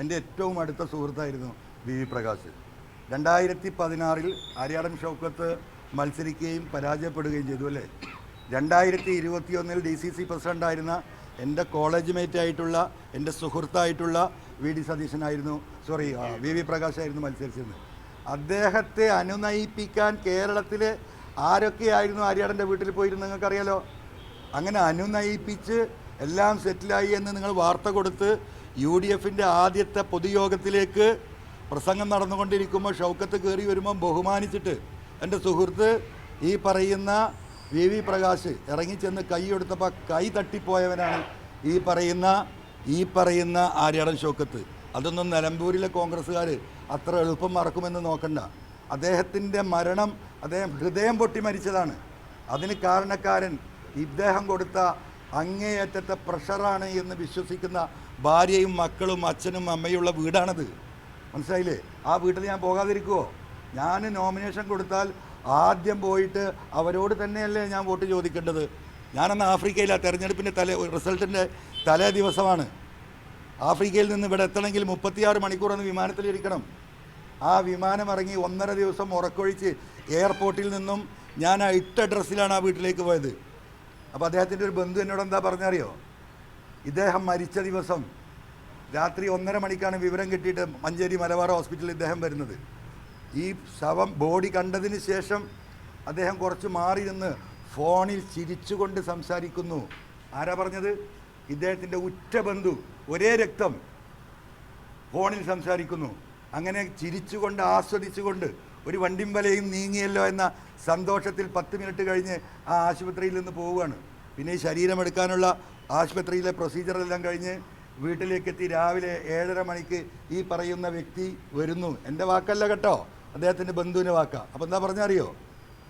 എന്റെ ഏറ്റവും അടുത്ത സുഹൃത്തായിരുന്നു വി വി പ്രകാശ്. രണ്ടായിരത്തി പതിനാറിൽ ആര്യാടൻ ഷൗക്കത്ത് മത്സരിക്കുകയും പരാജയപ്പെടുകയും ചെയ്തു അല്ലേ? രണ്ടായിരത്തി ഇരുപത്തിയൊന്നിൽ ഡി സി സി പ്രസിഡന്റായിരുന്ന എന്റെ കോളേജ് മേറ്റ് ആയിട്ടുള്ള എന്റെ സുഹൃത്തായിട്ടുള്ള വി ഡി സതീശനായിരുന്നു സോറി വി വി പ്രകാശായിരുന്നു മത്സരിച്ചിരുന്നത്. അദ്ദേഹത്തെ അനുനയിപ്പിക്കാൻ കേരളത്തിലെ ആരൊക്കെയായിരുന്നു ആര്യാടന്റെ വീട്ടിൽ പോയിരുന്നു നിങ്ങൾക്കറിയാലോ? അങ്ങനെ അനുനയിപ്പിച്ച് എല്ലാം സെറ്റിലായി എന്ന് നിങ്ങൾ വാർത്ത കൊടുത്ത് യു ഡി എഫിന്റെ ആദ്യത്തെ പൊതുയോഗത്തിലേക്ക് പ്രസംഗം നടന്നുകൊണ്ടിരിക്കുമ്പോൾ ഷൗക്കത്ത് കയറി വരുമ്പോൾ ബഹുമാനിച്ചിട്ട് എന്റെ സുഹൃത്ത് ഈ പറയുന്ന വി വി പ്രകാശ് ഇറങ്ങിച്ചെന്ന് കൈ എടുത്തപ്പോൾ കൈ തട്ടിപ്പോയവനാണ് ഈ പറയുന്ന ഈ പറയുന്ന ആര്യാടൻ ഷൗക്കത്ത്. അതൊന്നും നിലമ്പൂരിലെ കോൺഗ്രസ്സുകാർ അത്ര എളുപ്പം മറക്കുമെന്ന് നോക്കണ്ട. അദ്ദേഹത്തിന്റെ മരണം അദ്ദേഹം ഹൃദയം പൊട്ടി മരിച്ചതാണ്. അതിന് കാരണക്കാരൻ ഇദ്ദേഹം കൊടുത്ത അങ്ങേയറ്റത്തെ പ്രഷറാണ് എന്ന് വിശ്വസിക്കുന്ന ഭാര്യയും മക്കളും അച്ഛനും അമ്മയുള്ള വീടാണത്. മനസ്സിലായില്ലേ? ആ വീട്ടിൽ ഞാൻ പോകാതിരിക്കുമോ ഞാൻ നോമിനേഷൻ കൊടുത്താൽ ആദ്യം പോയിട്ട് അവരോട് തന്നെയല്ലേ ഞാൻ വോട്ട് ചോദിക്കേണ്ടത്? ഞാനന്ന് ആഫ്രിക്കയിലെ തെരഞ്ഞെടുപ്പിന്റെ തലേ റിസൾട്ടിന്റെ തലേ ദിവസമാണ്. ആഫ്രിക്കയിൽ നിന്ന് ഇവിടെ എത്തണമെങ്കിൽ മുപ്പത്തിയാറ് മണിക്കൂറൊന്ന് വിമാനത്തിലിരിക്കണം. ആ വിമാനം ഇറങ്ങി ഒന്നര ദിവസം ഉറക്കൊഴിച്ച് എയർപോർട്ടിൽ നിന്നും ഞാൻ ആ ഇട്ട ഡ്രസ്സിലാണ് ആ വീട്ടിലേക്ക് പോയത്. അപ്പോൾ അദ്ദേഹത്തിന്റെ ഒരു ബന്ധു എന്നോട് എന്താ പറഞ്ഞറിയോ? ഇദ്ദേഹം മരിച്ച ദിവസം രാത്രി ഒന്നര മണിക്കാണ് വിവരം കിട്ടിയിട്ട് മഞ്ചേരി മലബാർ ഹോസ്പിറ്റലിൽ ഇദ്ദേഹം വരുന്നത്. ഈ ശവം ബോഡി കണ്ടതിന് ശേഷം അദ്ദേഹം കുറച്ച് മാറി നിന്ന് ഫോണിൽ ചിരിച്ചുകൊണ്ട് സംസാരിക്കുന്നു. ആരാ പറഞ്ഞത്? ഇദ്ദേഹത്തിന്റെ ഉറ്റ ബന്ധു ഒരേ രക്തം ഫോണിൽ സംസാരിക്കുന്നു. അങ്ങനെ ചിരിച്ചുകൊണ്ട് ആസ്വദിച്ചുകൊണ്ട് ഒരു വണ്ടിമ്പലയും നീങ്ങിയല്ലോ എന്ന സന്തോഷത്തിൽ പത്ത് മിനിറ്റ് കഴിഞ്ഞ് ആ ആശുപത്രിയിൽ നിന്ന് പോവുകയാണ്. പിന്നെ ഈ ശരീരമെടുക്കാനുള്ള ആശുപത്രിയിലെ പ്രൊസീജിയറെല്ലാം കഴിഞ്ഞ് വീട്ടിലേക്കെത്തി രാവിലെ ഏഴര മണിക്ക് ഈ പറയുന്ന വ്യക്തി വരുന്നു. എന്റെ വാക്കല്ല കേട്ടോ. അദ്ദേഹത്തിന്റെ ബന്ധുവിന്റെ വാക്കാ. അപ്പോൾ എന്താ പറഞ്ഞറിയോ?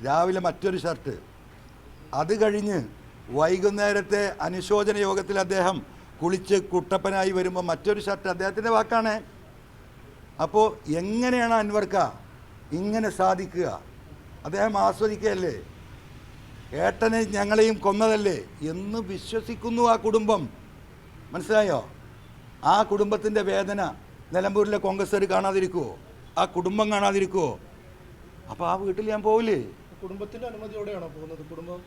രാവിലെ മറ്റൊരു ഷർട്ട് അത് കഴിഞ്ഞ് വൈകുന്നേരത്തെ അനുശോചന യോഗത്തിൽ അദ്ദേഹം കുളിച്ച് കുട്ടപ്പനായി വരുമ്പോൾ മറ്റൊരു ഷർട്ട് അദ്ദേഹത്തിന്റെ വാക്കാണ്. അപ്പോൾ എങ്ങനെയാണ് അൻവർക്ക ഇങ്ങനെ സാധിക്കുക? അദ്ദേഹം ആസ്വദിക്കുകയല്ലേ? ഏട്ടനെ ഞങ്ങളെയും കൊന്നതല്ലേ എന്ന് വിശ്വസിക്കുന്നു ആ കുടുംബം. മനസ്സിലായോ? ആ കുടുംബത്തിന്റെ വേദന നിലമ്പൂരിലെ കോൺഗ്രസ്സുകാർ കാണാതിരിക്കുമോ ആ കുടുംബം കാണാതിരിക്കുമോ അപ്പോൾ ആ വീട്ടിൽ ഞാൻ പോവില്ലേ? കുടുംബത്തിന്റെ അനുമതിയോടെയാണോ പോകുന്നത്? കുടുംബം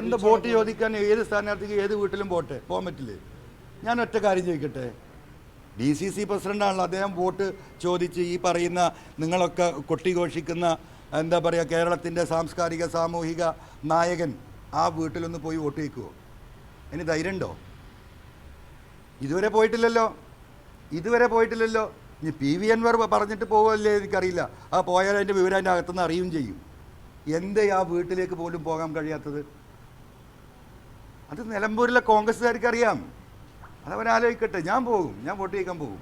എന്ത് വോട്ട് ചോദിക്കാൻ ഏത് സ്ഥാനാർത്ഥിക്ക് ഏത് വീട്ടിലും പോട്ടെ പോകാൻ പറ്റില്ലേ? ഞാൻ ഒറ്റ കാര്യം ചോദിക്കട്ടെ. ഡി സി സി പ്രസിഡന്റാണല്ലോ അദ്ദേഹം വോട്ട് ചോദിച്ച് ഈ പറയുന്ന നിങ്ങളൊക്കെ കൊട്ടിഘോഷിക്കുന്ന എന്താ പറയുക കേരളത്തിന്റെ സാംസ്കാരിക സാമൂഹിക നായകൻ ആ വീട്ടിലൊന്ന് പോയി വോട്ട് ചോദിക്കുമോ ഇനി ധൈര്യമുണ്ടോ ഇതുവരെ പോയിട്ടില്ലല്ലോ. ഇതുവരെ പോയിട്ടില്ലല്ലോ. ഇനി പി വി അൻവർ പറഞ്ഞിട്ട് പോകുമല്ലേ എനിക്കറിയില്ല. ആ പോയാൽ അതിന്റെ വിവരം അതിന്റെ അകത്തുനിന്ന് അറിയും ചെയ്യും. എന്തേ ആ വീട്ടിലേക്ക് പോലും പോകാൻ കഴിയാത്തത്? അത് നിലമ്പൂരിലെ കോൺഗ്രസ്സുകാർക്ക് അറിയാം അതവരാലോചിക്കട്ടെ. ഞാൻ പോകും ഞാൻ വോട്ട് ചെയ്യിക്കാൻ പോകും